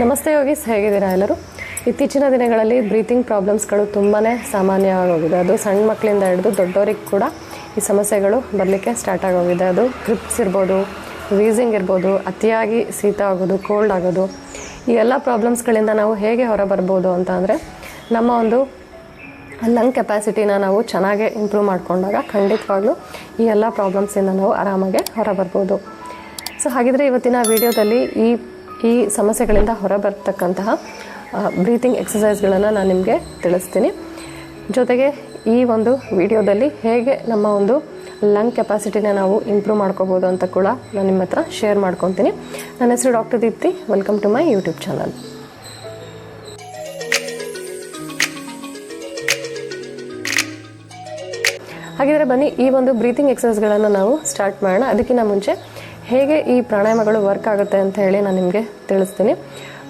ನಮಸ್ತೆ ಯೋಗೀಸ್, ಹೇಗಿದ್ದೀರಾ ಎಲ್ಲರೂ? ಇತ್ತೀಚಿನ ದಿನಗಳಲ್ಲಿ ಬ್ರೀತಿಂಗ್ ಪ್ರಾಬ್ಲಮ್ಸ್ಗಳು ತುಂಬಾ ಸಾಮಾನ್ಯವಾಗೋಗಿದೆ. ಅದು ಸಣ್ಣ ಮಕ್ಕಳಿಂದ ಹಿಡಿದು ದೊಡ್ಡವರಿಗೆ ಕೂಡ ಈ ಸಮಸ್ಯೆಗಳು ಬರಲಿಕ್ಕೆ ಸ್ಟಾರ್ಟ್ ಆಗೋಗಿದೆ. ಅದು ಕ್ರಿಪ್ಸ್ ಇರ್ಬೋದು, ವೀಸಿಂಗ್ ಇರ್ಬೋದು, ಅತಿಯಾಗಿ ಶೀತ ಆಗೋದು, ಕೋಲ್ಡ್ ಆಗೋದು. ಈ ಎಲ್ಲ ಪ್ರಾಬ್ಲಮ್ಸ್ಗಳಿಂದ ನಾವು ಹೇಗೆ ಹೊರ ಬರ್ಬೋದು ಅಂತ ಅಂದರೆ, ನಮ್ಮ ಒಂದು ಲಂಗ್ ಕೆಪಾಸಿಟಿನ ನಾವು ಚೆನ್ನಾಗಿ ಇಂಪ್ರೂವ್ ಮಾಡಿಕೊಂಡಾಗ ಖಂಡಿತವಾಗ್ಲೂ ಈ ಎಲ್ಲ ಪ್ರಾಬ್ಲಮ್ಸಿಂದ ನಾವು ಆರಾಮಾಗಿ ಹೊರ ಬರ್ಬೋದು ಸೊ, ಹಾಗಿದ್ರೆ ಇವತ್ತಿನ ವಿಡಿಯೋದಲ್ಲಿ ಈ ಈ ಸಮಸ್ಯೆಗಳಿಂದ ಹೊರಬರ್ತಕ್ಕಂತಹ ಬ್ರೀತಿಂಗ್ ಎಕ್ಸಸೈಸ್ಗಳನ್ನು ನಾನು ನಿಮಗೆ ತಿಳಿಸ್ತೀನಿ. ಜೊತೆಗೆ ಈ ಒಂದು ವಿಡಿಯೋದಲ್ಲಿ ಹೇಗೆ ನಮ್ಮ ಒಂದು ಲಂಗ್ ಕೆಪಾಸಿಟಿನ ನಾವು ಇಂಪ್ರೂವ್ ಮಾಡ್ಕೋಬೋದು ಅಂತ ಕೂಡ ನಾನು ನಿಮ್ಮ ಹತ್ರ ಶೇರ್ ಮಾಡ್ಕೊತೀನಿ. ನನ್ನ ಹೆಸರು doctor Deepti welcome to my YouTube channel ಹಾಗಿದ್ರೆ ಬನ್ನಿ, ಈ ಒಂದು ಬ್ರೀತಿಂಗ್ ಎಕ್ಸಸೈಸ್ಗಳನ್ನು ನಾವು ಸ್ಟಾರ್ಟ್ ಮಾಡೋಣ. ಅದಕ್ಕಿಂತ ಮುಂಚೆ ಹೇಗೆ ಈ ಪ್ರಾಣಾಯಾಮಗಳು ವರ್ಕ್ ಆಗುತ್ತೆ ಅಂತ ಹೇಳಿ ನಾನು ನಿಮಗೆ ತಿಳಿಸ್ತೀನಿ.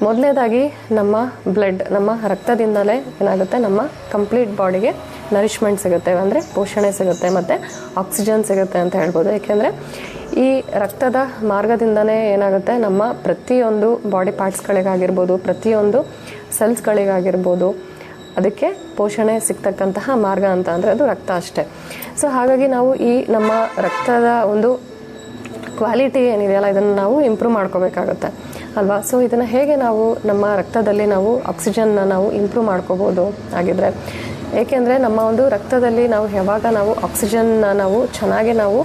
ಮೊದಲನೇದಾಗಿ ನಮ್ಮ ಬ್ಲಡ್ ನಮ್ಮ ರಕ್ತದಿಂದಲೇ ಏನಾಗುತ್ತೆ? ನಮ್ಮ ಕಂಪ್ಲೀಟ್ ಬಾಡಿಗೆ ನರಿಷ್ಮೆಂಟ್ ಸಿಗುತ್ತೆ. ಅಂದರೆ ಪೋಷಣೆ ಸಿಗುತ್ತೆ ಮತ್ತು ಆಕ್ಸಿಜನ್ ಸಿಗುತ್ತೆ ಅಂತ ಹೇಳ್ಬೋದು. ಏಕೆಂದರೆ ಈ ರಕ್ತದ ಮಾರ್ಗದಿಂದನೇ ಏನಾಗುತ್ತೆ? ನಮ್ಮ ಪ್ರತಿಯೊಂದು ಬಾಡಿ ಪಾರ್ಟ್ಸ್ಗಳಿಗಾಗಿರ್ಬೋದು ಪ್ರತಿಯೊಂದು ಸೆಲ್ಸ್ಗಳಿಗಾಗಿರ್ಬೋದು ಅದಕ್ಕೆ ಪೋಷಣೆ ಸಿಗ್ತಕ್ಕಂತಹ ಮಾರ್ಗ ಅಂತ ಅಂದರೆ ಅದು ರಕ್ತ ಅಷ್ಟೇ. ಸೊ ಹಾಗಾಗಿ ನಾವು ಈ ನಮ್ಮ ರಕ್ತದ ಒಂದು ಕ್ವಾಲಿಟಿ ಏನಿದೆಯಲ್ಲ ಇದನ್ನು ನಾವು ಇಂಪ್ರೂವ್ ಮಾಡ್ಕೋಬೇಕಾಗುತ್ತೆ. ಅಲ್ವಾ? ಸೊ ಇದನ್ನು ಹೇಗೆ ನಾವು ನಮ್ಮ ರಕ್ತದಲ್ಲಿ ನಾವು ಆಕ್ಸಿಜನ್ನ ನಾವು ಇಂಪ್ರೂವ್ ಮಾಡ್ಕೋಬೋದು ಆಗಿದ್ರೆ ಏಕೆಂದರೆ ನಮ್ಮ ಒಂದು ರಕ್ತದಲ್ಲಿ ನಾವು ಯಾವಾಗ ನಾವು ಆಕ್ಸಿಜನ್ನ ನಾವು ಚೆನ್ನಾಗಿ ನಾವು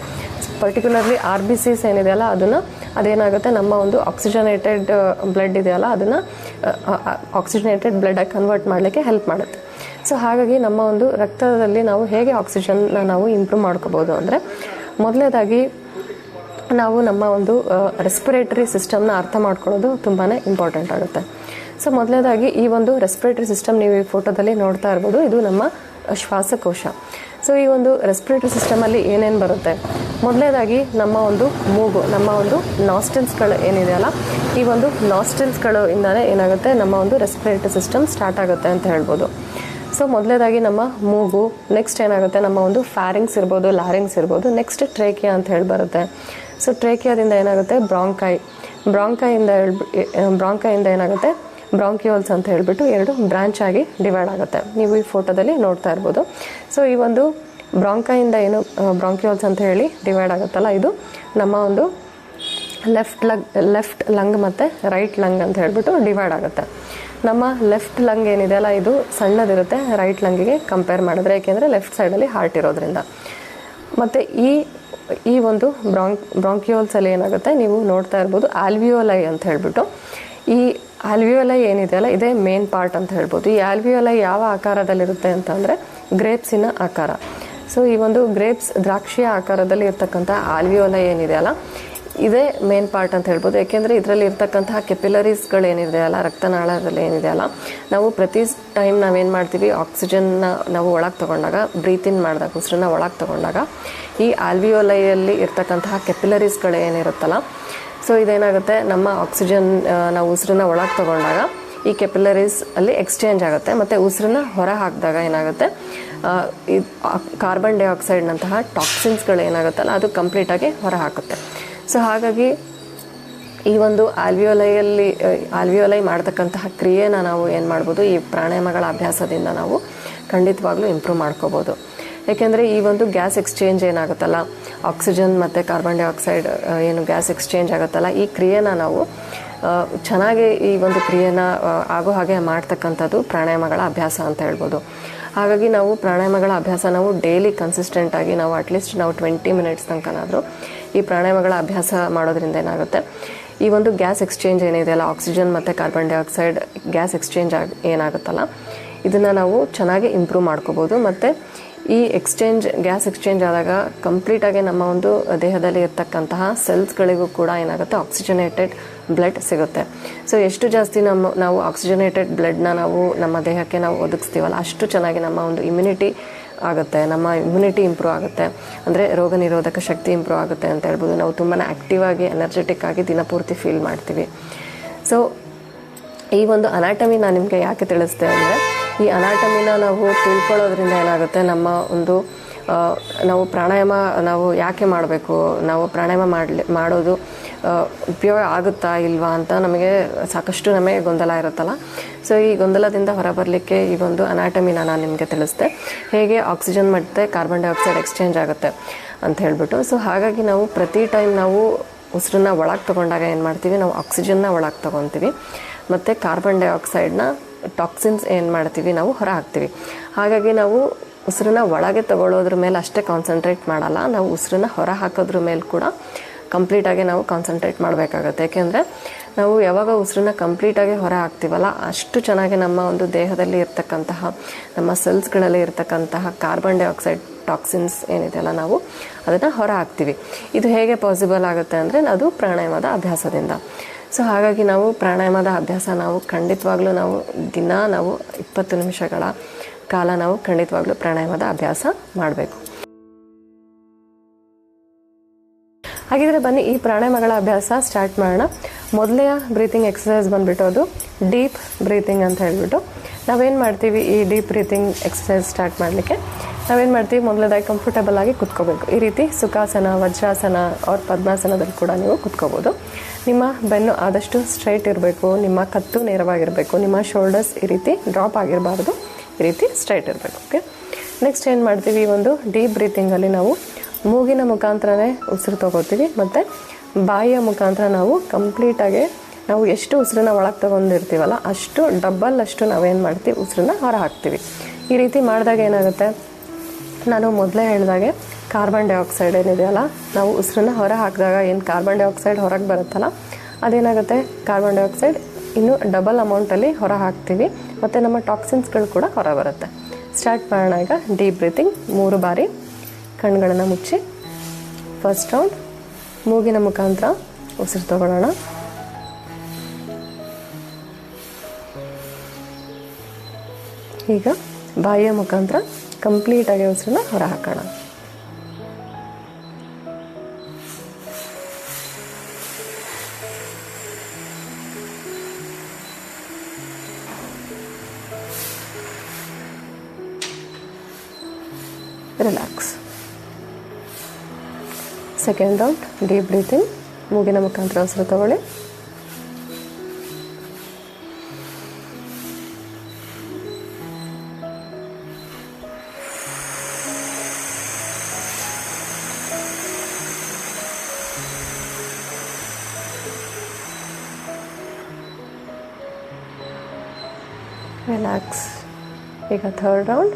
ಪರ್ಟಿಕ್ಯುಲರ್ಲಿ ಆರ್ ಬಿ ಸಿಸ್ ಏನಿದೆಯಲ್ಲ ಅದನ್ನು ಅದೇನಾಗುತ್ತೆ? ನಮ್ಮ ಒಂದು ಆಕ್ಸಿಜನೇಟೆಡ್ ಬ್ಲಡ್ ಇದೆಯಲ್ಲ ಅದನ್ನು ಆಕ್ಸಿಜನೇಟೆಡ್ ಬ್ಲಡ್ಡಾಗಿ ಕನ್ವರ್ಟ್ ಮಾಡಲಿಕ್ಕೆ ಹೆಲ್ಪ್ ಮಾಡುತ್ತೆ. ಸೊ ಹಾಗಾಗಿ ನಮ್ಮ ಒಂದು ರಕ್ತದಲ್ಲಿ ನಾವು ಹೇಗೆ ಆಕ್ಸಿಜನ್ನ ನಾವು ಇಂಪ್ರೂವ್ ಮಾಡ್ಕೋಬೋದು ಅಂದರೆ, ಮೊದಲನೇದಾಗಿ ನಾವು ನಮ್ಮ ಒಂದು ರೆಸ್ಪಿರೇಟರಿ ಸಿಸ್ಟಮ್ನ ಅರ್ಥ ಮಾಡ್ಕೊಳ್ಳೋದು ತುಂಬಾ ಇಂಪಾರ್ಟೆಂಟ್ ಆಗುತ್ತೆ. ಸೊ ಮೊದಲನೇದಾಗಿ ಈ ಒಂದು ರೆಸ್ಪಿರೇಟರಿ ಸಿಸ್ಟಮ್ ನೀವು ಈ ಫೋಟೋದಲ್ಲಿ ನೋಡ್ತಾ ಇರ್ಬೋದು, ಇದು ನಮ್ಮ ಶ್ವಾಸಕೋಶ. ಸೊ ಈ ಒಂದು ರೆಸ್ಪಿರೇಟರಿ ಸಿಸ್ಟಮಲ್ಲಿ ಏನೇನು ಬರುತ್ತೆ? ಮೊದಲನೇದಾಗಿ ನಮ್ಮ ಒಂದು ಮೂಗು, ನಮ್ಮ ಒಂದು ನಾಸ್ಟಿಲ್ಸ್ಗಳು ಏನಿದೆಯಲ್ಲ, ಈ ಒಂದು ನಾಸ್ಟಿಲ್ಸ್ಗಳು ಇಂದಾನೆ ಏನಾಗುತ್ತೆ? ನಮ್ಮ ಒಂದು ರೆಸ್ಪಿರೇಟರಿ ಸಿಸ್ಟಮ್ ಸ್ಟಾರ್ಟ್ ಆಗುತ್ತೆ ಅಂತ ಹೇಳ್ಬೋದು. ಸೊ ಮೊದಲನೇದಾಗಿ ನಮ್ಮ ಮೂಗು ನೆಕ್ಸ್ಟ್ ಏನಾಗುತ್ತೆ? ನಮ್ಮ ಒಂದು ಫ್ಯಾರಿಂಗ್ಸ್ ಇರ್ಬೋದು ಲಾರಿಂಗ್ಸ್ ಇರ್ಬೋದು ನೆಕ್ಸ್ಟ್ ಟ್ರೇಕಿಯಾ ಅಂತ ಹೇಳಿ ಬರುತ್ತೆ. ಸೊ ಟ್ರೇಕಿಯಾದಿಂದ ಏನಾಗುತ್ತೆ? ಬ್ರಾಂಕಾಯ್ ಬ್ರಾಂಕಾಯಿಂದ ಹೇಳ್ಬಿ ಬ್ರಾಂಕಾಯಿಂದ ಏನಾಗುತ್ತೆ? ಬ್ರಾಂಕಿಯೋಲ್ಸ್ ಅಂತ ಹೇಳಿಬಿಟ್ಟು ಎರಡು ಬ್ರಾಂಚ್ ಆಗಿ ಡಿವೈಡ್ ಆಗುತ್ತೆ. ನೀವು ಈ ಫೋಟೋದಲ್ಲಿ ನೋಡ್ತಾ ಇರ್ಬೋದು. ಸೊ ಈ ಒಂದು ಬ್ರಾಂಕಾಯಿಂದ ಏನು ಬ್ರಾಂಕಿಯೋಲ್ಸ್ ಅಂತ ಹೇಳಿ ಡಿವೈಡ್ ಆಗುತ್ತಲ್ಲ, ಇದು ನಮ್ಮ ಒಂದು ಲೆಫ್ಟ್ ಲಂಗ್ ಲೆಫ್ಟ್ ಲಂಗ್ ಮತ್ತು ರೈಟ್ ಲಂಗ್ ಅಂತ ಹೇಳಿಬಿಟ್ಟು ಡಿವೈಡ್ ಆಗುತ್ತೆ. ನಮ್ಮ ಲೆಫ್ಟ್ ಲಂಗ್ ಏನಿದೆಯಲ್ಲ ಇದು ಸಣ್ಣದಿರುತ್ತೆ, ರೈಟ್ ಲಂಗಿಗೆ ಕಂಪೇರ್ ಮಾಡಿದ್ರೆ, ಏಕೆಂದರೆ ಲೆಫ್ಟ್ ಸೈಡಲ್ಲಿ ಹಾರ್ಟ್ ಇರೋದ್ರಿಂದ. ಮತ್ತು ಈ ಈ ಒಂದು ಬ್ರಾಂಕ್ ಬ್ರಾಂಕಿಯೋಲ್ಸಲ್ಲಿ ಏನಾಗುತ್ತೆ, ನೀವು ನೋಡ್ತಾ ಇರ್ಬೋದು ಆಲ್ವಿಯೋಲೈ ಅಂತ ಹೇಳ್ಬಿಟ್ಟು. ಈ ಆಲ್ವಿಯೋಲೈ ಏನಿದೆಯಲ್ಲ, ಇದೇ ಮೇನ್ ಪಾರ್ಟ್ ಅಂತ ಹೇಳ್ಬೋದು. ಈ ಆಲ್ವಿಯೋಲೈ ಯಾವ ಆಕಾರದಲ್ಲಿರುತ್ತೆ ಅಂತಂದರೆ ಗ್ರೇಪ್ಸಿನ ಆಕಾರ. ಸೊ ಈ ಒಂದು ಗ್ರೇಪ್ಸ್ ದ್ರಾಕ್ಷಿಯ ಆಕಾರದಲ್ಲಿ ಇರ್ತಕ್ಕಂಥ ಆಲ್ವಿಯೋಲೈ ಏನಿದೆಯಲ್ಲ ಇದೇ ಮೇನ್ ಪಾರ್ಟ್ ಅಂತ ಹೇಳ್ಬೋದು. ಯಾಕೆಂದರೆ ಇದರಲ್ಲಿ ಇರ್ತಕ್ಕಂತಹ ಕೆಪಿಲರೀಸ್ಗಳು ಏನಿದೆಯಲ್ಲ ರಕ್ತನಾಳದಲ್ಲಿ ಏನಿದೆಯಲ್ಲ ನಾವು ಪ್ರತಿ ಟೈಮ್ ನಾವೇನು ಮಾಡ್ತೀವಿ ಆಕ್ಸಿಜನ್ನ ನಾವು ಒಳಗೆ ತೊಗೊಂಡಾಗ ಬ್ರೀತಿನ್ ಮಾಡಿದಾಗ, ಉಸಿರನ್ನ ಒಳಗೆ ತೊಗೊಂಡಾಗ, ಈ ಆಲ್ವಿಯೋಲೈಯಲ್ಲಿ ಇರ್ತಕ್ಕಂತಹ ಕೆಪಿಲರೀಸ್ಗಳೇನಿರುತ್ತಲ್ಲ ಸೊ ಇದೇನಾಗುತ್ತೆ, ನಮ್ಮ ಆಕ್ಸಿಜನ್ ನಾವು ಉಸಿರನ್ನ ಒಳಗೆ ತೊಗೊಂಡಾಗ, ಈ ಕೆಪಿಲರೀಸ್ ಅಲ್ಲಿ ಎಕ್ಸ್ಚೇಂಜ್ ಆಗುತ್ತೆ, ಮತ್ತು ಉಸಿರನ್ನ ಹೊರ ಹಾಕಿದಾಗ ಏನಾಗುತ್ತೆ ಕಾರ್ಬನ್ ಡೈಆಕ್ಸೈಡ್ನಂತಹ ಟಾಕ್ಸಿನ್ಸ್ಗಳು ಏನಾಗುತ್ತಲ್ಲ ಅದು ಕಂಪ್ಲೀಟಾಗಿ ಹೊರ ಹಾಕುತ್ತೆ. ಸೊ ಹಾಗಾಗಿ ಈ ಒಂದು ಆಲ್ವಿಯೋಲೈಯಲ್ಲಿ ಆಲ್ವಿಯೋಲೈ ಮಾಡ್ತಕ್ಕಂತಹ ಕ್ರಿಯೆನ ನಾವು ಏನು ಮಾಡ್ಬೋದು, ಈ ಪ್ರಾಣಾಯಾಮಗಳ ಅಭ್ಯಾಸದಿಂದ ನಾವು ಖಂಡಿತವಾಗ್ಲೂ ಇಂಪ್ರೂವ್ ಮಾಡ್ಕೋಬೋದು. ಏಕೆಂದರೆ ಈ ಒಂದು ಗ್ಯಾಸ್ ಎಕ್ಸ್ಚೇಂಜ್ ಏನಾಗುತ್ತಲ್ಲ, ಆಕ್ಸಿಜನ್ ಮತ್ತು ಕಾರ್ಬನ್ ಡೈಆಕ್ಸೈಡ್ ಏನು ಗ್ಯಾಸ್ ಎಕ್ಸ್ಚೇಂಜ್ ಆಗುತ್ತಲ್ಲ, ಈ ಕ್ರಿಯೆನ ನಾವು ಚೆನ್ನಾಗಿ ಈ ಒಂದು ಕ್ರಿಯೆನ ಆಗೋ ಹಾಗೆ ಮಾಡ್ತಕ್ಕಂಥದ್ದು ಪ್ರಾಣಾಯಾಮಗಳ ಅಭ್ಯಾಸ ಅಂತ ಹೇಳ್ಬೋದು. ಹಾಗಾಗಿ ನಾವು ಪ್ರಾಣಾಯಾಮಗಳ ಅಭ್ಯಾಸ ನಾವು ಡೈಲಿ ಕನ್ಸಿಸ್ಟೆಂಟಾಗಿ ನಾವು ಅಟ್ಲೀಸ್ಟ್ ನಾವು ಟ್ವೆಂಟಿ ಮಿನಿಟ್ಸ್ ತನಕನಾದರೂ ಈ ಪ್ರಾಣಾಯಾಮಗಳ ಅಭ್ಯಾಸ ಮಾಡೋದ್ರಿಂದ ಏನಾಗುತ್ತೆ? ಈ ಒಂದು ಗ್ಯಾಸ್ ಎಕ್ಸ್ಚೇಂಜ್ ಏನಿದೆಯಲ್ಲ ಆಕ್ಸಿಜನ್ ಮತ್ತು ಕಾರ್ಬನ್ ಡೈಆಕ್ಸೈಡ್ ಗ್ಯಾಸ್ ಎಕ್ಸ್ಚೇಂಜ್ ಆಗಿ ಏನಾಗುತ್ತಲ್ಲ, ಇದನ್ನು ನಾವು ಚೆನ್ನಾಗಿ ಇಂಪ್ರೂವ್ ಮಾಡ್ಕೋಬೋದು. ಮತ್ತು ಈ ಎಕ್ಸ್ಚೇಂಜ್, ಗ್ಯಾಸ್ ಎಕ್ಸ್ಚೇಂಜ್ ಆದಾಗ ಕಂಪ್ಲೀಟಾಗಿ ನಮ್ಮ ಒಂದು ದೇಹದಲ್ಲಿ ಇರ್ತಕ್ಕಂತಹ ಸೆಲ್ಸ್ಗಳಿಗೂ ಕೂಡ ಏನಾಗುತ್ತೆ? ಆಕ್ಸಿಜನೇಟೆಡ್ ಬ್ಲಡ್ ಸಿಗುತ್ತೆ. ಸೊ ಎಷ್ಟು ಜಾಸ್ತಿ ನಮ್ಮ ನಾವು ಆಕ್ಸಿಜನೇಟೆಡ್ ಬ್ಲಡ್ನ ನಾವು ನಮ್ಮ ದೇಹಕ್ಕೆ ನಾವು ಒದಗಿಸ್ತೀವಲ್ಲ, ಅಷ್ಟು ಚೆನ್ನಾಗಿ ನಮ್ಮ ಒಂದು ಇಮ್ಯುನಿಟಿ ಆಗುತ್ತೆ, ನಮ್ಮ ಇಮ್ಯುನಿಟಿ ಇಂಪ್ರೂವ್ ಆಗುತ್ತೆ. ಅಂದರೆ ರೋಗ ನಿರೋಧಕ ಶಕ್ತಿ ಇಂಪ್ರೂವ್ ಆಗುತ್ತೆ ಅಂತ ಹೇಳ್ಬೋದು. ನಾವು ತುಂಬಾ ಆಕ್ಟಿವ್ ಆಗಿ ಎನರ್ಜೆಟಿಕ್ ಆಗಿ ದಿನಪೂರ್ತಿ ಫೀಲ್ ಮಾಡ್ತೀವಿ. ಸೊ ಈ ಒಂದು ಅನಾಟಮಿ ನಾನು ನಿಮಗೆ ಯಾಕೆ ತಿಳಿಸ್ತೆ ಅಂದರೆ ಈ ಅನಾಟಮಿನ ನಾವು ತಿಳ್ಕೊಳ್ಳೋದ್ರಿಂದ ಏನಾಗುತ್ತೆ? ನಮ್ಮ ಒಂದು ನಾವು ಪ್ರಾಣಾಯಾಮ ನಾವು ಯಾಕೆ ಮಾಡಬೇಕು? ನಾವು ಪ್ರಾಣಾಯಾಮ ಮಾಡಲಿ, ಮಾಡೋದು ಉಪಯೋಗ ಆಗುತ್ತಾ ಇಲ್ವಾ ಅಂತ ನಮಗೆ ಸಾಕಷ್ಟು ನಮಗೆ ಗೊಂದಲ ಇರುತ್ತಲ್ಲ? ಸೊ ಈ ಗೊಂದಲದಿಂದ ಹೊರಬರಲಿಕ್ಕೆ ಈ ಒಂದು ಅನಾಟಮಿನ ನಾನು ನಿಮಗೆ ತಿಳಿಸ್ದೆ. ಹೇಗೆ ಆಕ್ಸಿಜನ್ ಮತ್ತು ಕಾರ್ಬನ್ ಡೈಆಕ್ಸೈಡ್ ಎಕ್ಸ್ಚೇಂಜ್ ಆಗುತ್ತೆ ಅಂತ ಹೇಳಿಬಿಟ್ಟು. ಸೊ ಹಾಗಾಗಿ ನಾವು ಪ್ರತಿ ಟೈಮ್ ನಾವು ಉಸಿರನ್ನ ಒಳಗೆ ತೊಗೊಂಡಾಗ ಏನು ಮಾಡ್ತೀವಿ? ನಾವು ಆಕ್ಸಿಜನ್ನ ಒಳಗೆ ತೊಗೊತೀವಿ. ಮತ್ತು ಕಾರ್ಬನ್ ಡೈಆಕ್ಸೈಡ್ನ ಟಾಕ್ಸಿನ್ಸ್ ಏನು ಮಾಡ್ತೀವಿ, ನಾವು ಹೊರ ಹಾಕ್ತೀವಿ. ಹಾಗಾಗಿ ನಾವು ಉಸಿರನ್ನ ಒಳಗೆ ತಗೊಳ್ಳೋದ್ರ ಮೇಲೆ ಅಷ್ಟೇ ಕಾನ್ಸಂಟ್ರೇಟ್ ಮಾಡಲ್ಲ, ನಾವು ಉಸಿರನ್ನ ಹೊರ ಹಾಕೋದ್ರ ಮೇಲೆ ಕೂಡ ಕಂಪ್ಲೀಟಾಗಿ ನಾವು ಕಾನ್ಸಂಟ್ರೇಟ್ ಮಾಡಬೇಕಾಗುತ್ತೆ. ಯಾಕೆಂದರೆ ನಾವು ಯಾವಾಗ ಉಸಿರನ್ನ ಕಂಪ್ಲೀಟಾಗಿ ಹೊರ ಹಾಕ್ತೀವಲ್ಲ, ಅಷ್ಟು ಚೆನ್ನಾಗಿ ನಮ್ಮ ಒಂದು ದೇಹದಲ್ಲಿ ಇರ್ತಕ್ಕಂತಹ, ನಮ್ಮ ಸೆಲ್ಸ್ಗಳಲ್ಲಿ ಇರ್ತಕ್ಕಂತಹ ಕಾರ್ಬನ್ ಡೈಆಕ್ಸೈಡ್ ಟಾಕ್ಸಿನ್ಸ್ ಏನಿದೆಯಲ್ಲ, ನಾವು ಅದನ್ನು ಹೊರ ಹಾಕ್ತೀವಿ. ಇದು ಹೇಗೆ ಪಾಸಿಬಲ್ ಆಗುತ್ತೆ ಅಂದರೆ, ಅದು ಪ್ರಾಣಾಯಾಮದ ಅಭ್ಯಾಸದಿಂದ. ಸೊ ಹಾಗಾಗಿ ನಾವು ಪ್ರಾಣಾಯಾಮದ ಅಭ್ಯಾಸ ನಾವು ಖಂಡಿತವಾಗ್ಲೂ ನಾವು ದಿನ ನಾವು ಇಪ್ಪತ್ತು ನಿಮಿಷಗಳ ಕಾಲ ನಾವು ಖಂಡಿತವಾಗ್ಲೂ ಪ್ರಾಣಾಯಾಮದ ಅಭ್ಯಾಸ ಮಾಡಬೇಕು. ಹಾಗಿದ್ರೆ ಬನ್ನಿ, ಈ ಪ್ರಾಣಾಯಾಮಗಳ ಅಭ್ಯಾಸ ಸ್ಟಾರ್ಟ್ ಮಾಡೋಣ. ಮೊದಲೇ ಬ್ರೀತಿಂಗ್ ಎಕ್ಸಸೈಸ್ ಬಂದ್ಬಿಟ್ಟು ಅದು ಡೀಪ್ ಬ್ರೀತಿಂಗ್ ಅಂತ ಹೇಳ್ಬಿಟ್ಟು. ನಾವೇನು ಮಾಡ್ತೀವಿ, ಈ ಡೀಪ್ ಬ್ರೀತಿಂಗ್ ಎಕ್ಸಸೈಸ್ ಸ್ಟಾರ್ಟ್ ಮಾಡಲಿಕ್ಕೆ? ನಾವೇನು ಮಾಡ್ತೀವಿ, ಮೊದಲನೇದಾಗಿ ಕಂಫರ್ಟಬಲ್ ಆಗಿ ಕುತ್ಕೋಬೇಕು. ಈ ರೀತಿ ಸುಖಾಸನ, ವಜ್ರಾಸನ ಅವ್ರ ಪದ್ಮಾಸನದಲ್ಲಿ ಕೂಡ ನೀವು ಕುತ್ಕೋಬೋದು. ನಿಮ್ಮ ಬೆನ್ನು ಆದಷ್ಟು ಸ್ಟ್ರೈಟ್ ಇರಬೇಕು, ನಿಮ್ಮ ಕತ್ತು ನೇರವಾಗಿರಬೇಕು, ನಿಮ್ಮ ಶೋಲ್ಡರ್ಸ್ ಈ ರೀತಿ ಡ್ರಾಪ್ ಆಗಿರಬಾರ್ದು. ಈ ರೀತಿ ಸ್ಟ್ರೈಟ್ ಇರಬೇಕು ಓಕೆ ನೆಕ್ಸ್ಟ್ ಏನು ಮಾಡ್ತೀವಿ ಒಂದು ಡೀಪ್ ಬ್ರೀತಿಂಗಲ್ಲಿ ನಾವು ಮೂಗಿನ ಮುಖಾಂತರನೇ ಉಸಿರು ತಗೋತೀವಿ, ಮತ್ತು ಬಾಯಿಯ ಮುಖಾಂತರ ನಾವು ಕಂಪ್ಲೀಟಾಗಿ ನಾವು ಎಷ್ಟು ಉಸಿರನ್ನ ಒಳಗೆ ತೊಗೊಂಡಿರ್ತೀವಲ್ಲ, ಅಷ್ಟು ಡಬ್ಬಲ್ ಅಷ್ಟು ನಾವೇನು ಮಾಡ್ತೀವಿ, ಉಸಿರನ್ನ ಹೊರ ಹಾಕ್ತೀವಿ. ಈ ರೀತಿ ಮಾಡಿದಾಗ ಏನಾಗುತ್ತೆ? ನಾನು ಮೊದಲೇ ಹೇಳಿದಾಗೆ ಕಾರ್ಬನ್ ಡೈಆಕ್ಸೈಡ್ ಏನಿದೆಯಲ್ಲ, ನಾವು ಉಸಿರನ್ನ ಹೊರ ಹಾಕಿದಾಗ ಏನು ಕಾರ್ಬನ್ ಡೈಆಕ್ಸೈಡ್ ಹೊರಗೆ ಬರುತ್ತಲ್ಲ, ಅದೇನಾಗುತ್ತೆ? ಕಾರ್ಬನ್ ಡೈಆಕ್ಸೈಡ್ ಇನ್ನೂ ಡಬಲ್ ಅಮೌಂಟಲ್ಲಿ ಹೊರ ಹಾಕ್ತೀವಿ, ಮತ್ತು ನಮ್ಮ ಟಾಕ್ಸಿನ್ಸ್ಗಳು ಕೂಡ ಹೊರ ಬರುತ್ತೆ. ಸ್ಟಾರ್ಟ್ ಮಾಡೋಣ ಈಗ ಡೀಪ್ ಬ್ರೀತಿಂಗ್ ಮೂರು ಬಾರಿ. ಕಣ್ಗಳನ್ನು ಮುಚ್ಚಿ ಫಸ್ಟ್ ರೌಂಡ್ ಮೂಗಿನ ಮುಖಾಂತರ ಉಸಿರು ತಗೊಳ್ಳೋಣ ಈಗ ಬಾಯಿಯ ಮುಖಾಂತರ ಕಂಪ್ಲೀಟಾಗಿ ಉಸಿರನ್ನ ಹೊರ ಹಾಕೋಣ ಸೆಕೆಂಡ್ ರೌಂಡ್ ಡೀಪ್ ಬ್ರೀತಿಂಗ್ ಮೂಗಿನ ಮುಖಾಂತರ ಉಸಿರು ತಗೊಳ್ಳಿ. ರಿಲ್ಯಾಕ್ಸ್ ಈಗ ಥರ್ಡ್ ರೌಂಡ್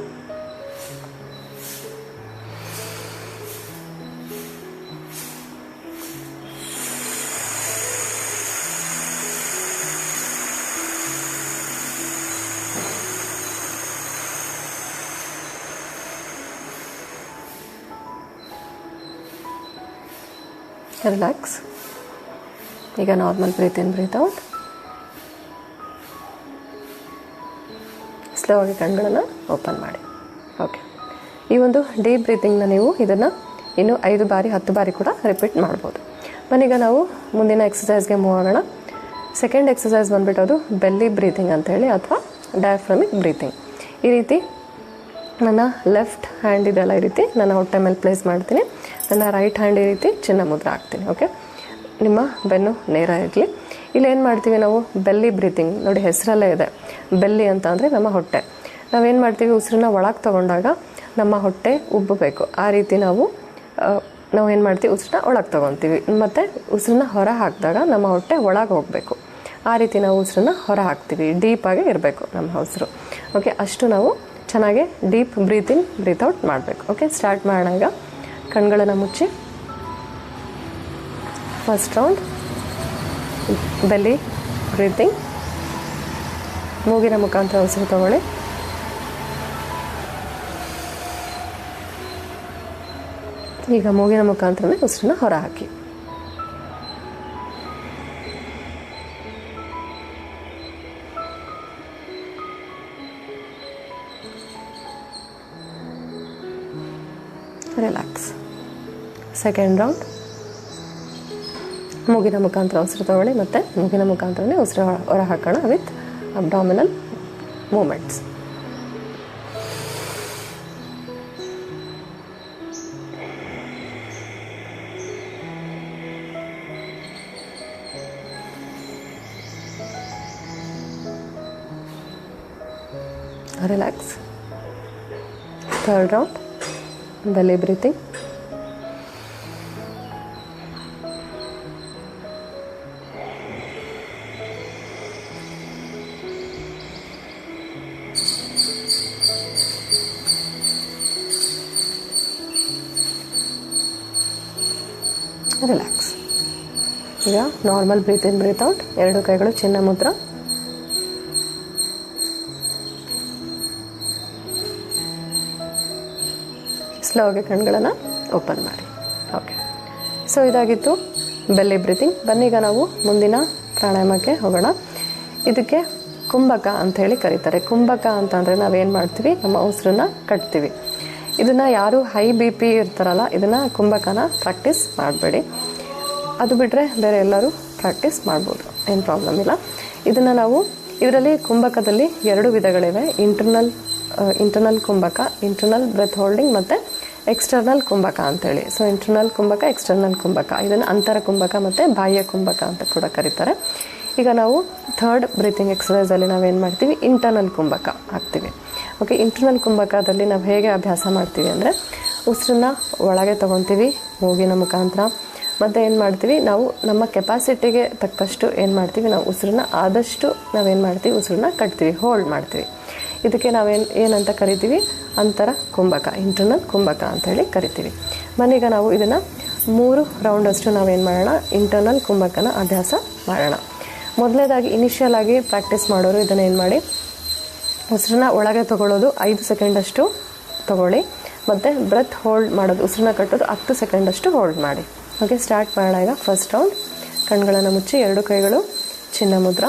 ರಿಲ್ಯಾಕ್ಸ್ ಈಗ normal breathe in breathe out slow ಆಗಿ ಕಣ್ಗಳನ್ನು ಓಪನ್ ಮಾಡಿ. ಓಕೆ ಈ ಒಂದು ಡೀಪ್ ಬ್ರೀತಿಂಗ್ನ ನೀವು ಇದನ್ನು ಇನ್ನು ಐದು ಬಾರಿ, ಹತ್ತು ಬಾರಿ ಕೂಡ ರಿಪೀಟ್ ಮಾಡ್ಬೋದು. ಬನ್ನೀಗ ನಾವು ಮುಂದಿನ ಎಕ್ಸಸೈಸ್ಗೆ ಮೂವ್ ಆಗೋಣ. ಸೆಕೆಂಡ್ ಎಕ್ಸಸೈಸ್ ಬಂದುಬಿಟ್ಟು ಅದು ಬೆಲ್ಲಿ ಬ್ರೀತಿಂಗ್ ಅಂತ ಹೇಳಿ, ಅಥವಾ ಡಯಾಫ್ರಮಿಕ್ ಬ್ರೀತಿಂಗ್ ಈ ರೀತಿ ನನ್ನ ಲೆಫ್ಟ್ ಹ್ಯಾಂಡ್ ಇದೆಲ್ಲ ಈ ರೀತಿ ನನ್ನ ಹೊಟ್ಟೆ ಮೇಲೆ ಪ್ಲೇಸ್ ಮಾಡ್ತೀನಿ. ನನ್ನ ರೈಟ್ ಹ್ಯಾಂಡ್ ಈ ರೀತಿ ಚಿನ್ನ ಮುದ್ರೆ ಹಾಕ್ತೀನಿ ಓಕೆ ನಿಮ್ಮ ಬೆನ್ನು ನೇರ ಇರಲಿ. ಇಲ್ಲಿ ಏನು ಮಾಡ್ತೀವಿ ನಾವು? ಬೆಲ್ಲಿ ಬ್ರೀತಿಂಗ್ ನೋಡಿ ಹೆಸರಲ್ಲೇ ಇದೆ. ಬೆಲ್ಲಿ ಅಂತ ಅಂದರೆ ನಮ್ಮ ಹೊಟ್ಟೆ. ನಾವೇನು ಮಾಡ್ತೀವಿ? ಉಸಿರನ್ನ ಒಳಗೆ ತೊಗೊಂಡಾಗ ನಮ್ಮ ಹೊಟ್ಟೆ ಉಬ್ಬಬೇಕು. ಆ ರೀತಿ ನಾವು ನಾವು ಏನು ಮಾಡ್ತೀವಿ? ಉಸಿರನ್ನ ಒಳಗೆ ತೊಗೊತೀವಿ. ಮತ್ತು ಉಸಿರನ್ನ ಹೊರ ಹಾಕಿದಾಗ ನಮ್ಮ ಹೊಟ್ಟೆ ಒಳಗೆ ಹೋಗಬೇಕು. ಆ ರೀತಿ ನಾವು ಉಸಿರನ್ನ ಹೊರ ಹಾಕ್ತೀವಿ. ಡೀಪಾಗಿ ಇರಬೇಕು ನಮ್ಮ ಉಸಿರು. ಓಕೆ ಅಷ್ಟು ನಾವು ಚೆನ್ನಾಗಿ deep breathe in, breathe out ಮಾಡಬೇಕು. ಓಕೆ ಸ್ಟಾರ್ಟ್ ಮಾಡೋಣ ಕಣ್ಗಳನ್ನು ಮುಚ್ಚಿ. ಫಸ್ಟ್ ರೌಂಡ್ ಬೆಲ್ಲಿ ಬ್ರೀತಿಂಗ್ ಮೂಗಿನ ಮುಖಾಂತರ ಉಸಿರು ತಗೊಳ್ಳಿ. ಈಗ ಮೂಗಿನ ಮುಖಾಂತರನೇ ಉಸಿರನ್ನ ಹೊರ ಸೆಕೆಂಡ್ ರೌಂಡ್ ಮೂಗಿನ ಮುಖಾಂತರ ಉಸಿರು ತಗೊಳ್ಳಿ ಮತ್ತು ಮೂಗಿನ ಮುಖಾಂತರನೇ ಉಸಿರು ಹೊರ ಹಾಕೋಣ with abdominal movements relax third round belly breathing ಈಗ normal breath in breath out ಎರಡು ಕೈಗಳು ಚಿನ್ನ ಮುದ್ರ. ಸ್ಲೋಗೆ ಕಣ್ಗಳನ್ನು ಓಪನ್ ಮಾಡಿ. ಓಕೆ ಸೊ ಇದಾಗಿತ್ತು ಬೆಲ್ಲಿ ಬ್ರೀತಿಂಗ್ ಈಗ ನಾವು ಮುಂದಿನ ಪ್ರಾಣಾಯಾಮಕ್ಕೆ ಹೋಗೋಣ. ಇದಕ್ಕೆ ಕುಂಭಕ ಅಂತ ಹೇಳಿ ಕರೀತಾರೆ. ಕುಂಭಕ ಅಂತಂದರೆ ನಾವೇನು ಮಾಡ್ತೀವಿ? ನಮ್ಮ ಉಸಿರನ್ನ ಕಟ್ತೀವಿ. ಇದನ್ನು ಯಾರು ಹೈ ಬಿ ಪಿ ಇರ್ತಾರಲ್ಲ, ಇದನ್ನು ಕುಂಭಕನ ಪ್ರಾಕ್ಟೀಸ್ ಮಾಡಬೇಡಿ. ಅದು ಬಿಟ್ಟರೆ ಬೇರೆ ಎಲ್ಲರೂ ಪ್ರಾಕ್ಟೀಸ್ ಮಾಡ್ಬೋದು. ಏನು ಪ್ರಾಬ್ಲಮ್ ಇಲ್ಲ. ಇದನ್ನು ನಾವು ಇದರಲ್ಲಿ ಕುಂಭಕದಲ್ಲಿ ಎರಡು ವಿಧಗಳಿವೆ. Internal internal kumbhaka internal breath holding ಮತ್ತು ಎಕ್ಸ್ಟರ್ನಲ್ ಕುಂಭಕ ಅಂತೇಳಿ. So internal kumbhaka external kumbhaka. ಇದನ್ನು ಅಂತರ ಕುಂಭಕ ಮತ್ತು ಬಾಹ್ಯ ಕುಂಭಕ ಅಂತ ಕೂಡ ಕರೀತಾರೆ. ಈಗ ನಾವು ಥರ್ಡ್ ಬ್ರೀತಿಂಗ್ ಎಕ್ಸಸೈಸಲ್ಲಿ ನಾವೇನು ಮಾಡ್ತೀವಿ? ಇಂಟರ್ನಲ್ ಕುಂಭಕ ಹಾಕ್ತೀವಿ. ಓಕೆ ಇಂಟರ್ನಲ್ ಕುಂಭಕದಲ್ಲಿ ನಾವು ಹೇಗೆ ಅಭ್ಯಾಸ ಮಾಡ್ತೀವಿ ಅಂದರೆ ಉಸಿರನ್ನ ಒಳಗೆ ತೊಗೊತೀವಿ, ಮೂಗಿನ ಮುಖಾಂತರ. ಮತ್ತು ಏನು ಮಾಡ್ತೀವಿ? ನಾವು ನಮ್ಮ ಕೆಪಾಸಿಟಿಗೆ ತಕ್ಕಷ್ಟು ಏನು ಮಾಡ್ತೀವಿ? ನಾವು ಉಸಿರನ್ನ ಆದಷ್ಟು ನಾವೇನು ಮಾಡ್ತೀವಿ? ಉಸಿರನ್ನ ಕಟ್ತೀವಿ ಹೋಲ್ಡ್ ಮಾಡ್ತೀವಿ. ಇದಕ್ಕೆ ನಾವೇನು ಏನಂತ ಕರಿತೀವಿ? ಅಂತರ ಕುಂಭಕ ಇಂಟರ್ನಲ್ ಕುಂಭಕ ಅಂತೇಳಿ ಕರಿತೀವಿ. ಮನೀಗ ನಾವು ಇದನ್ನು ಮೂರು ರೌಂಡಷ್ಟು ನಾವೇನು ಮಾಡೋಣ? ಇಂಟರ್ನಲ್ ಕುಂಭಕನ ಅಭ್ಯಾಸ ಮಾಡೋಣ. ಮೊದಲನೇದಾಗಿ ಇನಿಷಿಯಲ್ ಆಗಿ ಪ್ರಾಕ್ಟೀಸ್ ಮಾಡೋರು ಇದನ್ನು ಏನು ಮಾಡಿ? ಉಸಿರನ್ನ ಒಳಗೆ ತಗೊಳ್ಳೋದು ಐದು ಸೆಕೆಂಡಷ್ಟು ತೊಗೊಳ್ಳಿ. ಮತ್ತು ಬ್ರೆತ್ ಹೋಲ್ಡ್ ಮಾಡೋದು, ಉಸಿರನ್ನ ಕಟ್ಟೋದು ಹತ್ತು ಸೆಕೆಂಡಷ್ಟು ಹೋಲ್ಡ್ ಮಾಡಿ. ಓಕೆ ಸ್ಟಾರ್ಟ್ ಮಾಡೋಣ ಈಗ ಫಸ್ಟ್ ರೌಂಡ್ ಕಣ್ಗಳನ್ನು ಮುಚ್ಚಿ ಎರಡು ಕೈಗಳು, ಚಿನ್ನ ಮುದ್ರ.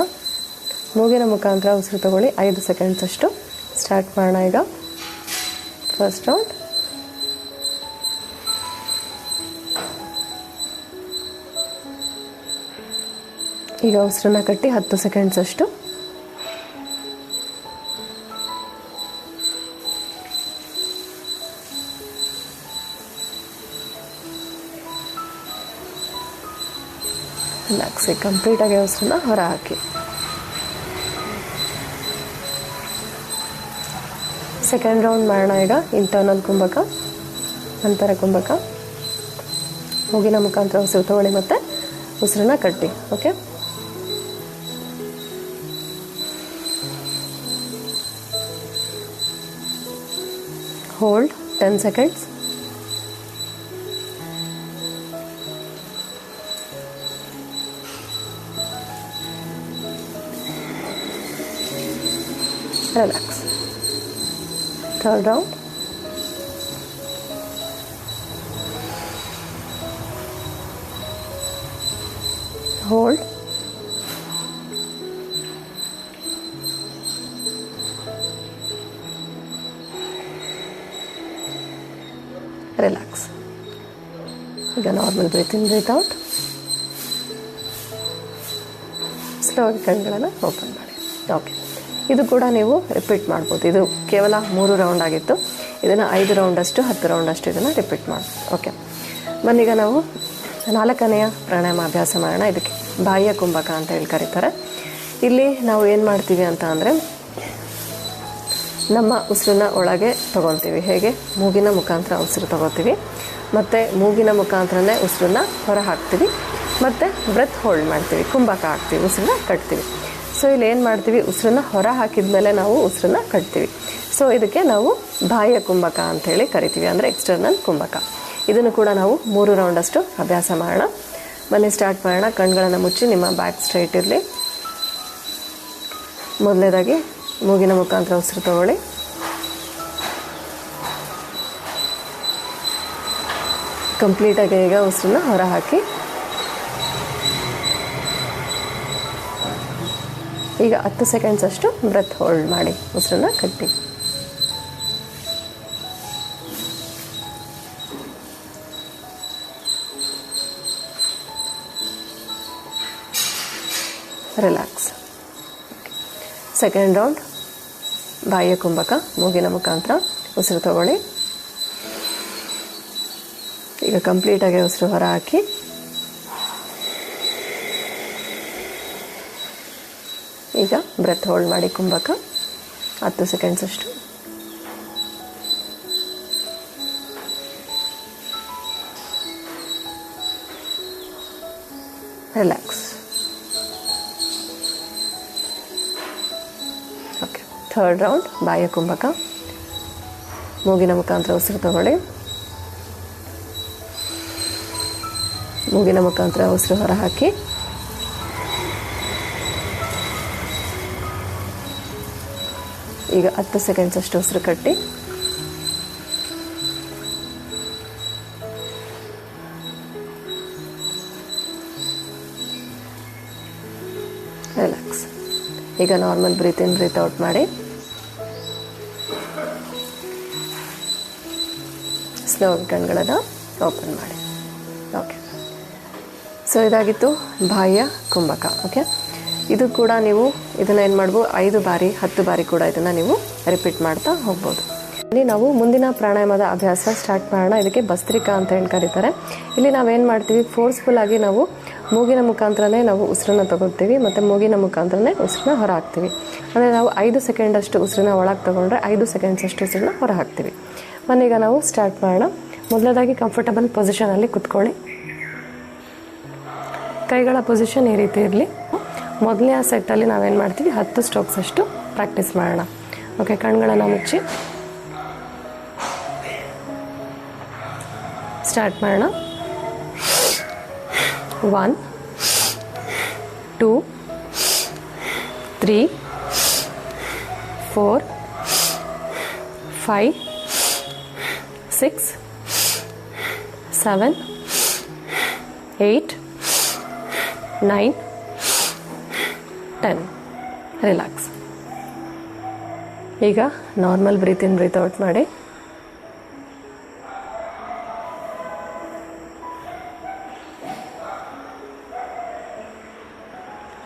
ಮೂಗಿನ ಮುಖಾಂತರ ಉಸಿರು ತಗೊಳ್ಳಿ, ಐದು ಸೆಕೆಂಡ್ಸ್ ಅಷ್ಟು. ಸ್ಟಾರ್ಟ್ ಮಾಡೋಣ ಈಗ. ಫಸ್ಟ್ ರೌಂಡ್ ಈಗ ಉಸಿರನ್ನ ಕಟ್ಟಿ ಹತ್ತು ಸೆಕೆಂಡ್ಸ್ ಅಷ್ಟು. ರಿಲ್ಯಾಕ್ಸಿ ಕಂಪ್ಲೀಟಾಗಿ ಉಸಿರನ್ನ ಹೊರ ಹಾಕಿ ಸೆಕೆಂಡ್ ರೌಂಡ್ ಮಾಡೋಣ ಈಗ ಇಂಟರ್ನಲ್ ಕುಂಭಕ ಅಂತರ ಕುಂಭಕ. ಮುಗಿನ ಮುಖಾಂತರ ಉಸಿರು ತಗೊಳ್ಳಿ ಮತ್ತು ಉಸಿರನ್ನ ಕಟ್ಟಿ okay hold ten seconds relax. Third round. Hold. Relax. ಈಗ normal breathe in breathe out slow ಆಗಿ ಕಣ್ಗಳನ್ನು ಓಪನ್ ಮಾಡಿ ಓಕೆ ಇದು ಕೂಡ ನೀವು ರಿಪೀಟ್ ಮಾಡ್ಬೋದು. ಇದು ಕೇವಲ ಮೂರು ರೌಂಡ್ ಆಗಿತ್ತು. ಇದನ್ನು ಐದು ರೌಂಡಷ್ಟು ಹತ್ತು ರೌಂಡಷ್ಟು ಇದನ್ನು ರಿಪೀಟ್ ಮಾಡ್ಬೋದು. ಓಕೆ ಬನ್ನೀಗ ನಾವು ನಾಲ್ಕನೆಯ ಪ್ರಾಣಾಯಾಮ ಅಭ್ಯಾಸ ಮಾಡೋಣ. ಇದಕ್ಕೆ ಬಾಹ್ಯ ಕುಂಭಕ ಅಂತ ಹೇಳಿ ಕರೀತಾರೆ. ಇಲ್ಲಿ ನಾವು ಏನು ಮಾಡ್ತೀವಿ ಅಂತ ಅಂದರೆ ನಮ್ಮ ಉಸಿರನ್ನ ಒಳಗೆ ತೊಗೊತೀವಿ ಹೇಗೆ? ಮೂಗಿನ ಮುಖಾಂತರ ಉಸಿರು ತೊಗೋತೀವಿ ಮತ್ತು ಮೂಗಿನ ಮುಖಾಂತರನೇ ಉಸಿರನ್ನ ಹೊರ ಹಾಕ್ತೀವಿ ಮತ್ತು ಬ್ರೆತ್ ಹೋಲ್ಡ್ ಮಾಡ್ತೀವಿ. ಕುಂಭಕ ಹಾಕ್ತೀವಿ. ಉಸಿರನ್ನ ಕಟ್ತೀವಿ. ಸೊ ಇಲ್ಲಿ ಏನು ಮಾಡ್ತೀವಿ? ಉಸಿರನ್ನ ಹೊರ ಹಾಕಿದ ಮೇಲೆ ನಾವು ಉಸಿರನ್ನ ಕಟ್ತೀವಿ. ಸೊ ಇದಕ್ಕೆ ನಾವು ಬಾಹ್ಯ ಕುಂಭಕ ಅಂಥೇಳಿ ಕರಿತೀವಿ. ಅಂದರೆ ಎಕ್ಸ್ಟರ್ನಲ್ ಕುಂಭಕ. ಇದನ್ನು ಕೂಡ ನಾವು ಮೂರು ರೌಂಡಷ್ಟು ಅಭ್ಯಾಸ ಮಾಡೋಣ. ಮನೆ ಸ್ಟಾರ್ಟ್ ಮಾಡೋಣ. ಕಣ್ಗಳನ್ನು ಮುಚ್ಚಿ ನಿಮ್ಮ ಬ್ಯಾಕ್ ಸ್ಟ್ರೈಟ್ ಇರಲಿ. ಮೊದಲನೇದಾಗಿ ಮೂಗಿನ ಮುಖಾಂತರ ಉಸಿರು ತಗೊಳ್ಳಿ. ಕಂಪ್ಲೀಟಾಗಿ ಈಗ ಉಸಿರನ್ನ ಹೊರ ಹಾಕಿ. ಈಗ ಹತ್ತು ಸೆಕೆಂಡ್ಸ್ ಅಷ್ಟು ಬ್ರೆತ್ ಹೋಲ್ಡ್ ಮಾಡಿ, ಉಸಿರನ್ನ ಕಟ್ಟಿ. ರಿಲ್ಯಾಕ್ಸ್ ಸೆಕೆಂಡ್ ರೌಂಡ್ ಬಾಯಿಯ ಕುಂಭಕ, ಮೂಗಿನ ಮುಖಾಂತರ ಉಸಿರು ತಗೊಳ್ಳಿ. ಈಗ ಕಂಪ್ಲೀಟಾಗಿ ಉಸಿರು ಹೊರ ಹಾಕಿ. ಈಗ ಬ್ರೆತ್ ಹೋಲ್ಡ್ ಮಾಡಿ ಕುಂಭಕ ಹತ್ತು ಸೆಕೆಂಡ್ಸ್ ಅಷ್ಟು. ರಿಲ್ಯಾಕ್ಸ್ ಓಕೆ ಥರ್ಡ್ ರೌಂಡ್ ಬಾಯ ಕುಂಭಕ. ಮೂಗಿನ ಮುಖಾಂತರ ಉಸಿರು ತಗೊಳ್ಳಿ. ಮೂಗಿನ ಮುಖಾಂತರ ಉಸಿರು ಹೊರ ಈಗ ಹತ್ತು ಸೆಕೆಂಡ್ಸ್ ಅಷ್ಟು ಉಸಿರು ಕಟ್ಟಿ. ರಿಲ್ಯಾಕ್ಸ್ ಈಗ normal breathe in breathe out ಮಾಡಿ. ಸ್ಲೋ ಕಣ್ಗಳನ್ನು ಓಪನ್ ಮಾಡಿ. ಓಕೆ ಸೊ ಇದಾಗಿತ್ತು ಬಾಹ್ಯ ಕುಂಭಕ. ಓಕೆ ಇದು ಕೂಡ ನೀವು ಇದನ್ನು ಏನು ಮಾಡ್ಬೋದು, ಐದು ಬಾರಿ, ಹತ್ತು ಬಾರಿ ಕೂಡ ಇದನ್ನು ನೀವು ರಿಪೀಟ್ ಮಾಡ್ತಾ ಹೋಗ್ಬೋದು. ಇಲ್ಲಿ ನಾವು ಮುಂದಿನ ಪ್ರಾಣಾಯಾಮದ ಅಭ್ಯಾಸ ಸ್ಟಾರ್ಟ್ ಮಾಡೋಣ. ಇದಕ್ಕೆ ಭಸ್ತ್ರಿಕಾ ಅಂತ ಹೇಳಿ ಕರೀತಾರೆ. ಇಲ್ಲಿ ನಾವೇನು ಮಾಡ್ತೀವಿ ಫೋರ್ಸ್ಫುಲ್ ಆಗಿ ನಾವು ಮೂಗಿನ ಮುಖಾಂತರನೇ ನಾವು ಉಸಿರನ್ನ ತಗೊಳ್ತೀವಿ, ಮತ್ತು ಮೂಗಿನ ಮುಖಾಂತರನೇ ಉಸಿರನ್ನ ಹೊರ ಹಾಕ್ತೀವಿ ಅಂದರೆ ನಾವು ಐದು ಸೆಕೆಂಡಷ್ಟು ಉಸಿರನ್ನ ಒಳಗೆ ತಗೊಂಡ್ರೆ ಐದು ಸೆಕೆಂಡ್ಸ್ ಅಷ್ಟು ಉಸಿರನ್ನ ಹೊರ ಹಾಕ್ತೀವಿ ಈಗ ನಾವು ಸ್ಟಾರ್ಟ್ ಮಾಡೋಣ. ಮೊದಲದಾಗಿ ಕಂಫರ್ಟಬಲ್ ಪೊಸಿಷನಲ್ಲಿ ಕುತ್ಕೊಳ್ಳಿ. ಕೈಗಳ ಪೊಸಿಷನ್ ಈ ರೀತಿ ಇರಲಿ. ಮೊದಲನೇ ಸೆಟ್ಟಲ್ಲಿ ನಾವೇನು ಮಾಡ್ತೀವಿ? ಹತ್ತು ಸ್ಟ್ರೋಕ್ಸ್ ಅಷ್ಟು ಪ್ರಾಕ್ಟೀಸ್ ಮಾಡೋಣ. ಓಕೆ ಕಣ್ಗಳನ್ನು ಮುಚ್ಚಿ. ಸ್ಟಾರ್ಟ್ ಮಾಡೋಣ. One two three four five six seven eight nine ten. Relax ಈಗ normal breathe in breathe out ಮಾಡಿ.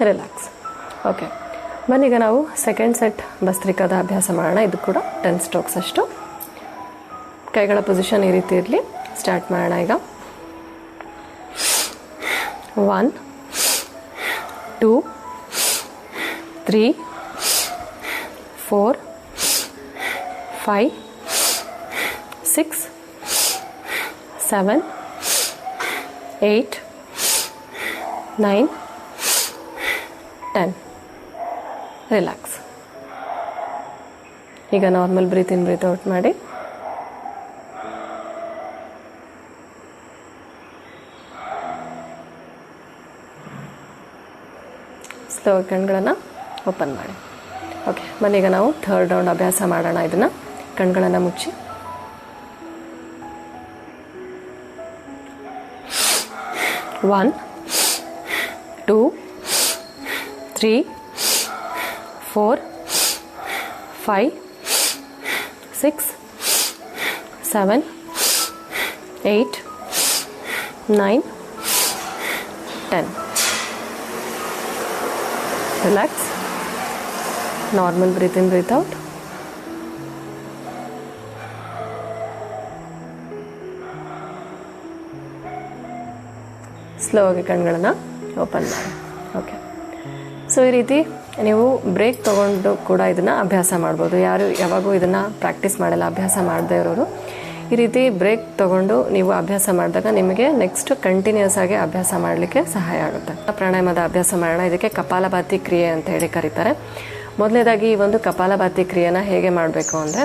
ರಿಲ್ಯಾಕ್ಸ್ ಓಕೆ ಬನ್ನೀಗ ನಾವು ಸೆಕೆಂಡ್ ಸೆಟ್ ಭಸ್ತ್ರಿಕಾದ ಅಭ್ಯಾಸ ಮಾಡೋಣ. ಇದು ಕೂಡ ಟೆನ್ ಸ್ಟ್ರೋಕ್ಸ್ ಅಷ್ಟು. ಕೈಗಳ ಪೊಸಿಷನ್ ಈ ರೀತಿ ಇರಲಿ. ಸ್ಟಾರ್ಟ್ ಮಾಡೋಣ ಈಗ. One two three, four, five, six, seven, eight, nine, ten. Relax. ಈಗ normal breathe in breathe out ಮಾಡಿ. ಸ್ಲೋ ಕಣ್ಗಳನ್ನು ಓಪನ್ ಮಾಡಿ. ಓಕೆ ಮನೆಗೆ ನಾವು ಥರ್ಡ್ ರೌಂಡ್ ಅಭ್ಯಾಸ ಮಾಡೋಣ ಇದನ್ನು. ಕಣ್ಗಳನ್ನು ಮುಚ್ಚಿ. One two three four five six seven eight nine ten relax. Normal breathe in breathe out. Slow ಆಗಿ ಕಣ್ಗಳನ್ನು ಓಪನ್ ಮಾಡಿ. ಓಕೆ ಸೊ ಈ ರೀತಿ ನೀವು ಬ್ರೇಕ್ ತೊಗೊಂಡು ಕೂಡ ಇದನ್ನು ಅಭ್ಯಾಸ ಮಾಡ್ಬೋದು. ಯಾರು ಯಾವಾಗೂ ಇದನ್ನು ಪ್ರಾಕ್ಟೀಸ್ ಮಾಡಲ್ಲ, ಅಭ್ಯಾಸ ಮಾಡದೇ ಇರೋರು, ಈ ರೀತಿ ಬ್ರೇಕ್ ತಗೊಂಡು ನೀವು ಅಭ್ಯಾಸ ಮಾಡಿದಾಗ ನಿಮಗೆ ನೆಕ್ಸ್ಟ್ ಕಂಟಿನ್ಯೂಸ್ ಆಗಿ ಅಭ್ಯಾಸ ಮಾಡಲಿಕ್ಕೆ ಸಹಾಯ ಆಗುತ್ತೆ. ಪ್ರಾಣಾಯಾಮದ ಅಭ್ಯಾಸ ಮಾಡೋಣ. ಇದಕ್ಕೆ ಕಪಾಲಭಾತಿ ಕ್ರಿಯೆ ಅಂತ ಹೇಳಿ ಕರೀತಾರೆ. ಮೊದಲನೇದಾಗಿ ಈ ಒಂದು ಕಪಾಲಭಾತಿ ಕ್ರಿಯೆನ ಹೇಗೆ ಮಾಡಬೇಕು ಅಂದರೆ,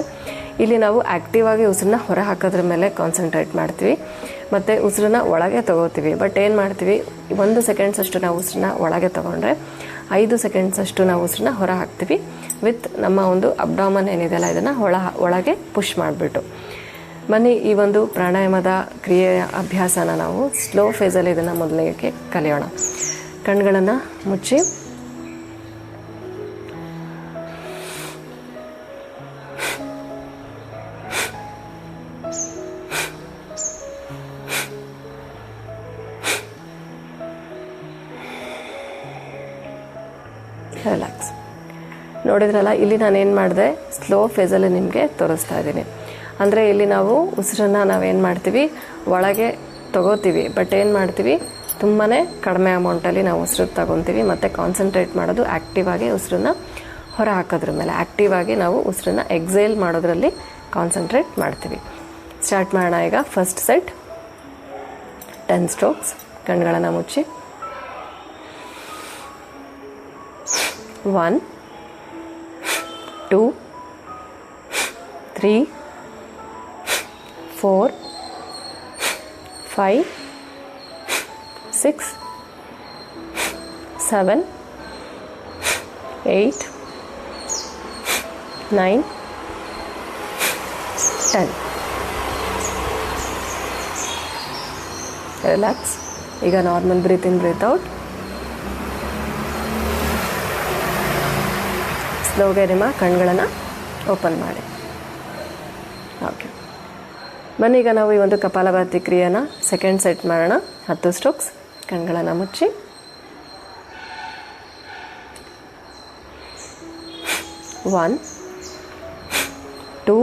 ಇಲ್ಲಿ ನಾವು ಆ್ಯಕ್ಟಿವ್ ಆಗಿ ಉಸಿರನ್ನ ಹೊರ ಹಾಕೋದ್ರ ಮೇಲೆ ಕಾನ್ಸಂಟ್ರೇಟ್ ಮಾಡ್ತೀವಿ. ಮತ್ತು ಉಸಿರನ್ನ ಒಳಗೆ ತಗೋತೀವಿ. ಬಟ್ ಏನು ಮಾಡ್ತೀವಿ? ಒಂದು ಸೆಕೆಂಡ್ಸ್ ಅಷ್ಟು ನಾವು ಉಸಿರನ್ನ ಒಳಗೆ ತೊಗೊಂಡ್ರೆ, ಐದು ಸೆಕೆಂಡ್ಸ್ ಅಷ್ಟು ನಾವು ಉಸಿರನ್ನ ಹೊರ ಹಾಕ್ತೀವಿ. ವಿತ್ ನಮ್ಮ ಒಂದು ಅಬ್ಡಾಮನ್ ಏನಿದೆಯಲ್ಲ, ಇದನ್ನು ಒಳ, ಒಳಗೆ ಪುಷ್ ಮಾಡಿಬಿಟ್ಟು. ಬನ್ನಿ, ಈ ಒಂದು ಪ್ರಾಣಾಯಾಮದ ಕ್ರಿಯೆಯ ಅಭ್ಯಾಸನ ನಾವು ಸ್ಲೋ ಫೇಸಲ್ಲಿ ಇದನ್ನು ಮೊದಲಿಗೆ ಕಲಿಯೋಣ. ಕಣ್ಗಳನ್ನು ಮುಚ್ಚಿ ನೋಡಿದ್ರಲ್ಲ, ಇಲ್ಲಿ ನಾನು ಏನು ಮಾಡಿದೆ? ಸ್ಲೋ ಫೇಸಲ್ಲಿ ನಿಮಗೆ ತೋರಿಸ್ತಾ ಇದ್ದೀನಿ. ಅಂದರೆ ಇಲ್ಲಿ ನಾವು ಉಸಿರನ್ನ ನಾವೇನು ಮಾಡ್ತೀವಿ? ಒಳಗೆ ತಗೋತೀವಿ. ಬಟ್ ಏನು ಮಾಡ್ತೀವಿ? ತುಂಬಾ ಕಡಿಮೆ ಅಮೌಂಟಲ್ಲಿ ನಾವು ಉಸಿರು ತಗೊತೀವಿ. ಮತ್ತು ಕಾನ್ಸಂಟ್ರೇಟ್ ಮಾಡೋದು ಆ್ಯಕ್ಟಿವ್ ಆಗಿ ಉಸಿರನ್ನ ಹೊರ ಹಾಕೋದ್ರ ಮೇಲೆ. ಆ್ಯಕ್ಟಿವ್ ಆಗಿ ನಾವು ಉಸಿರನ್ನ ಎಕ್ಸೇಲ್ ಮಾಡೋದ್ರಲ್ಲಿ ಕಾನ್ಸಂಟ್ರೇಟ್ ಮಾಡ್ತೀವಿ. ಸ್ಟಾರ್ಟ್ ಮಾಡೋಣ ಈಗ ಫಸ್ಟ್ ಸೆಟ್ ಟೆನ್ ಸ್ಟ್ರೋಕ್ಸ್ ಕಣ್ಗಳನ್ನು ಮುಚ್ಚಿ. One three four five six seven eight nine ten relax ಈಗ normal breathe in breathe out ಸ್ಲೋಗೆ ನಿಮ್ಮ ಕಣ್ಗಳನ್ನು ಓಪನ್ ಮಾಡಿ ಓಕೆ ಬನ್ನಿ ಈಗ ನಾವು ಈ ಒಂದು ಕಪಾಲಭಾತಿ ಕ್ರಿಯೆನ ಸೆಕೆಂಡ್ ಸೆಟ್ ಮಾಡೋಣ. ಹತ್ತು ಸ್ಟ್ರೋಕ್ಸ್ ಕಣ್ಗಳನ್ನು ಮುಚ್ಚಿ. One two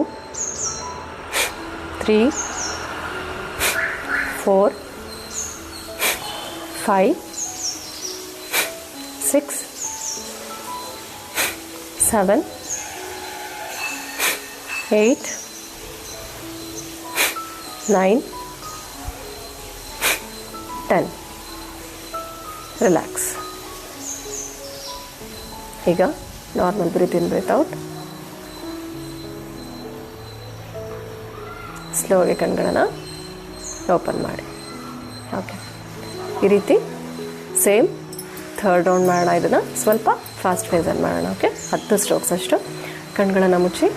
three four five six seven eight nine ten relax ಈಗ normal breathe in breathe out ಸ್ಲೋಗೆ ಕಣ್ಗಳನ್ನು ಓಪನ್ ಮಾಡಿ. ಓಕೆ ಈ ರೀತಿ ಸೇಮ್ ಥರ್ಡ್ ರೌಂಡ್ ಮಾಡೋಣ. ಇದನ್ನು ಸ್ವಲ್ಪ ಫಾಸ್ಟ್ ಫೇಸಲ್ಲಿ ಮಾಡೋಣ. ಓಕೆ ಹತ್ತು ಸ್ಟ್ರೋಕ್ಸ್ ಅಷ್ಟು. ಕಣ್ಗಳನ್ನು ಮುಚ್ಚಿ.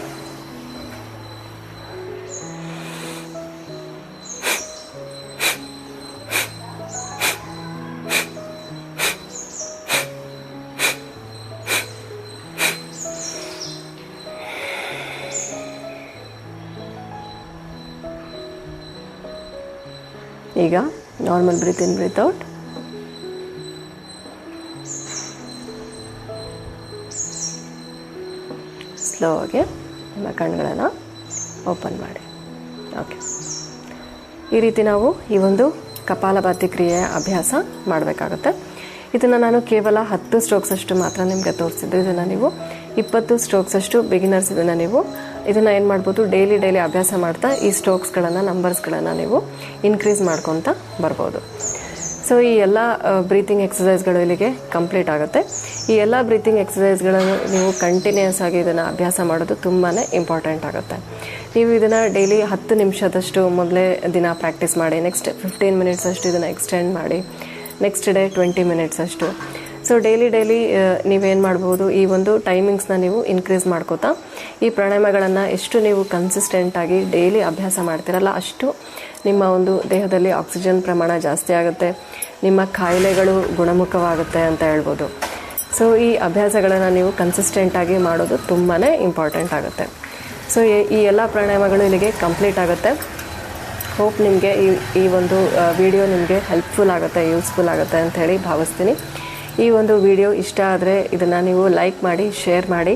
ಈಗ normal breathe in breathe out slow ಆಗಿ ನಿಮ್ಮ ಕಣ್ಗಳನ್ನು ಓಪನ್ ಮಾಡಿ. ಓಕೆ ಈ ರೀತಿ ನಾವು ಈ ಒಂದು ಕಪಾಲಭಾತಿ ಕ್ರಿಯೆ ಅಭ್ಯಾಸ ಮಾಡಬೇಕಾಗುತ್ತೆ. ಇದನ್ನು ನಾನು ಕೇವಲ ಹತ್ತು ಸ್ಟ್ರೋಕ್ಸ್ ಅಷ್ಟು ಮಾತ್ರ ನಿಮಗೆ ತೋರಿಸಿದ್ದು. ಇದನ್ನು ನೀವು ಇಪ್ಪತ್ತು ಸ್ಟ್ರೋಕ್ಸ್ ಅಷ್ಟು ಬಿಗಿನರ್ಸ್ ಇದನ್ನು ನೀವು ಇದನ್ನು ಏನು ಮಾಡ್ಬೋದು ಡೈಲಿ ಡೈಲಿ ಅಭ್ಯಾಸ ಮಾಡ್ತಾ ಈ ಸ್ಟ್ರೋಕ್ಸ್ಗಳನ್ನು ನಂಬರ್ಸ್ಗಳನ್ನು ನೀವು ಇನ್ಕ್ರೀಸ್ ಮಾಡ್ಕೊತ ಬರ್ಬೋದು. ಸೊ ಈ ಎಲ್ಲ ಬ್ರೀತಿಂಗ್ ಎಕ್ಸಸೈಸ್ಗಳು ಇಲ್ಲಿಗೆ ಕಂಪ್ಲೀಟ್ ಆಗುತ್ತೆ. ಈ ಎಲ್ಲ ಬ್ರೀತಿಂಗ್ ಎಕ್ಸಸೈಸ್ಗಳನ್ನು ನೀವು ಕಂಟಿನ್ಯೂಸ್ ಆಗಿ ಇದನ್ನು ಅಭ್ಯಾಸ ಮಾಡೋದು ತುಂಬಾ ಇಂಪಾರ್ಟೆಂಟ್ ಆಗುತ್ತೆ. ನೀವು ಇದನ್ನು ಡೈಲಿ ಹತ್ತು ನಿಮಿಷದಷ್ಟು ಮೊದಲೇ ದಿನ ಪ್ರಾಕ್ಟೀಸ್ ಮಾಡಿ ನೆಕ್ಸ್ಟ್ ಫಿಫ್ಟೀನ್ ಮಿನಿಟ್ಸ್ ಅಷ್ಟು ಇದನ್ನು ಎಕ್ಸ್ಟೆಂಡ್ ಮಾಡಿ ನೆಕ್ಸ್ಟ್ ಡೇ ಟ್ವೆಂಟಿ ಮಿನಿಟ್ಸ್ ಅಷ್ಟು. ಸೊ ಡೈಲಿ ಡೈಲಿ ನೀವೇನು ಮಾಡ್ಬೋದು? ಈ ಒಂದು ಟೈಮಿಂಗ್ಸ್ನ ನೀವು ಇನ್ಕ್ರೀಸ್ ಮಾಡ್ಕೋತಾ, ಈ ಪ್ರಾಣಾಯಾಮಗಳನ್ನು ಎಷ್ಟು ನೀವು ಕನ್ಸಿಸ್ಟೆಂಟಾಗಿ ಡೈಲಿ ಅಭ್ಯಾಸ ಮಾಡ್ತೀರಲ್ಲ, ಅಷ್ಟು ನಿಮ್ಮ ಒಂದು ದೇಹದಲ್ಲಿ ಆಕ್ಸಿಜನ್ ಪ್ರಮಾಣ ಜಾಸ್ತಿ ಆಗುತ್ತೆ. ನಿಮ್ಮ ಕಾಯಿಲೆಗಳು ಗುಣಮುಖವಾಗುತ್ತೆ ಅಂತ ಹೇಳ್ಬೋದು. ಸೊ ಈ ಅಭ್ಯಾಸಗಳನ್ನು ನೀವು ಕನ್ಸಿಸ್ಟೆಂಟಾಗಿ ಮಾಡೋದು ತುಂಬಾ ಇಂಪಾರ್ಟೆಂಟ್ ಆಗುತ್ತೆ. ಸೊ ಈ ಎಲ್ಲ ಪ್ರಾಣಾಯಾಮಗಳು ಇಲ್ಲಿಗೆ ಕಂಪ್ಲೀಟ್ ಆಗುತ್ತೆ. ಹೋಪ್ ನಿಮಗೆ ಈ ಈ ಒಂದು ವಿಡಿಯೋ ನಿಮಗೆ ಹೆಲ್ಪ್ಫುಲ್ ಆಗುತ್ತೆ ಯೂಸ್ಫುಲ್ ಆಗುತ್ತೆ ಅಂತ ಹೇಳಿ ಭಾವಿಸ್ತೀನಿ. ಈ ಒಂದು ವಿಡಿಯೋ ಇಷ್ಟ ಆದರೆ ಇದನ್ನು ನೀವು ಲೈಕ್ ಮಾಡಿ ಶೇರ್ ಮಾಡಿ.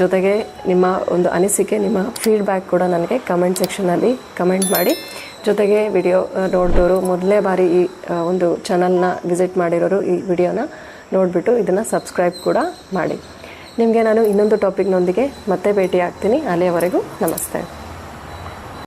ಜೊತೆಗೆ ನಿಮ್ಮ ಒಂದು ಅನಿಸಿಕೆ, ನಿಮ್ಮ ಫೀಡ್ಬ್ಯಾಕ್ ಕೂಡ ನನಗೆ ಕಮೆಂಟ್ ಸೆಕ್ಷನಲ್ಲಿ ಕಮೆಂಟ್ ಮಾಡಿ. ಜೊತೆಗೆ ವಿಡಿಯೋ ನೋಡಿದವರು ಮೊದಲೇ ಬಾರಿ ಈ ಒಂದು ಚಾನಲ್ನ ವಿಸಿಟ್ ಮಾಡಿರೋರು ಈ ವಿಡಿಯೋನ ನೋಡಿಬಿಟ್ಟು ಇದನ್ನು ಸಬ್ಸ್ಕ್ರೈಬ್ ಕೂಡ ಮಾಡಿ. ನಿಮಗೆ ನಾನು ಇನ್ನೊಂದು ಟಾಪಿಕ್ನೊಂದಿಗೆ ಮತ್ತೆ ಭೇಟಿ ಆಗ್ತೀನಿ ಅಲ್ಲಿಯವರೆಗೂ ನಮಸ್ತೆ.